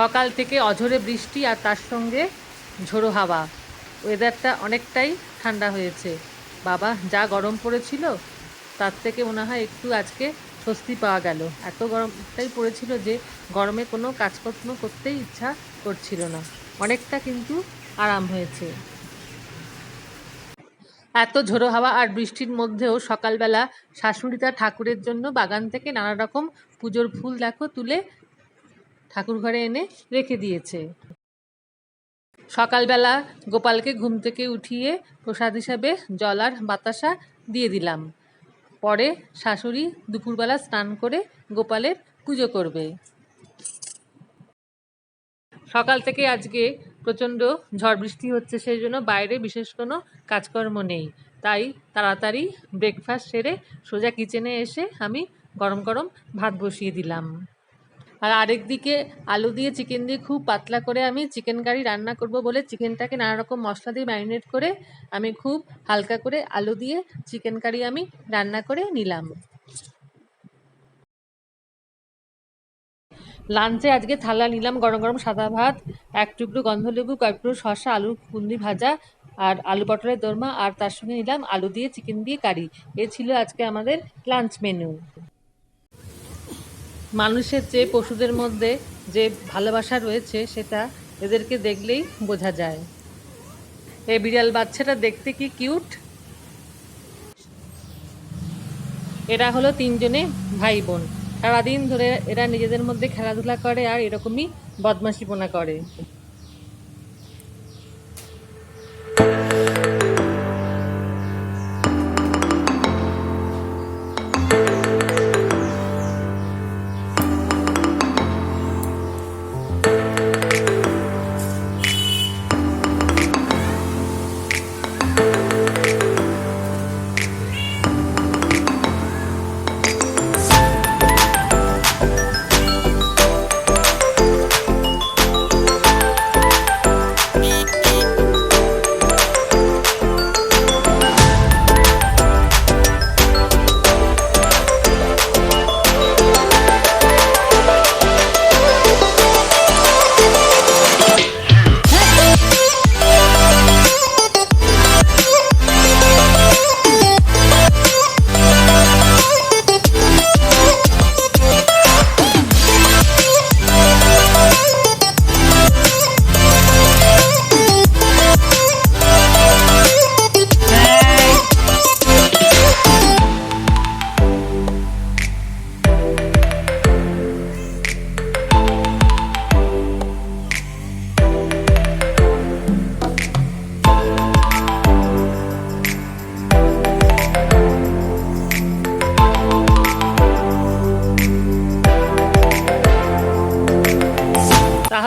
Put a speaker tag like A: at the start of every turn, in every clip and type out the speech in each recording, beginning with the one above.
A: সকাল থেকে অঝরে বৃষ্টি আর তার সঙ্গে ঝোড়ো হাওয়া। ওয়েদারটা অনেকটাই ঠান্ডা হয়েছে। বাবা, যা গরম পড়েছিল, তার থেকে মনে হয় একটু আজকে স্বস্তি পাওয়া গেল। এত গরমটাই পড়েছিল যে গরমে কোনো কাজকর্ম করতেই ইচ্ছা করছিল না। অনেকটা কিন্তু আরাম হয়েছে। এত ঝোড়ো হাওয়া আর বৃষ্টির মধ্যেও সকালবেলা শাশুড়ি তার ঠাকুরের জন্য বাগান থেকে নানা রকম পুজোর ফুল দেখো তুলে ঠাকুর ঘরে এনে রেখে দিয়েছে। সকালবেলা গোপালকে ঘুম থেকে উঠিয়ে প্রসাদ হিসাবে জল আর বাতাসা দিয়ে দিলাম। পরে শাশুড়ি দুপুরবেলা স্নান করে গোপালের পুজো করবে। সকাল থেকে আজকে প্রচণ্ড ঝড় বৃষ্টি হচ্ছে, সেই জন্য বাইরে বিশেষ কোনো কাজকর্ম নেই। তাই তাড়াতাড়ি ব্রেকফাস্ট সেরে সোজা কিচেনে এসে আমি গরম গরম ভাত বসিয়ে দিলাম। আর আরেক দিকে আলু দিয়ে চিকেন দিয়ে খুব পাতলা করে আমি চিকেন কারি রান্না করব বলে চিকেনটাকে নানা রকম মশলা দিয়ে ম্যারিনেট করে আমি খুব হালকা করে আলু দিয়ে চিকেন কারি আমি রান্না করে নিলাম। লাঞ্চে আজকে থালা নিলাম গরম গরম সাদা ভাত, এক টুকরো গন্ধলেবু, কয়েক টুকরো শসা আলু কুন্দি ভাজা আর আলু পটলের দোরমা আর তার সঙ্গে নিলাম আলু দিয়ে চিকেন দিয়ে কারি এ ছিল আজকে আমাদের লাঞ্চ মেনু মানুষের চেয়ে পশুদের মধ্যে যে ভালোবাসা রয়েছে, সেটা এদেরকে দেখলেই বোঝা যায়। এই বিড়াল বাচ্চাটা দেখতে কি কিউট? এরা হলো তিনজনে ভাই বোন সারাদিন ধরে এরা নিজেদের মধ্যে খেলাধুলা করে আর এরকমই বদমাশিপনা করে।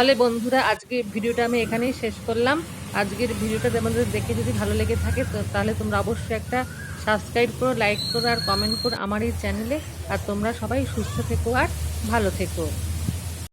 A: তাহলে বন্ধুরা আজকে ভিডিওটা আমি এখানেই শেষ করলাম। আজকের ভিডিওটা তোমাদের দেখে যদি ভালো লেগে থাকে তাহলে তোমরা অবশ্যই একটা সাবস্ক্রাইব করো লাইক করো আর কমেন্ট করো আমার এই চ্যানেলে আর তোমরা সবাই সুস্থ থেকো আর ভালো থেকো।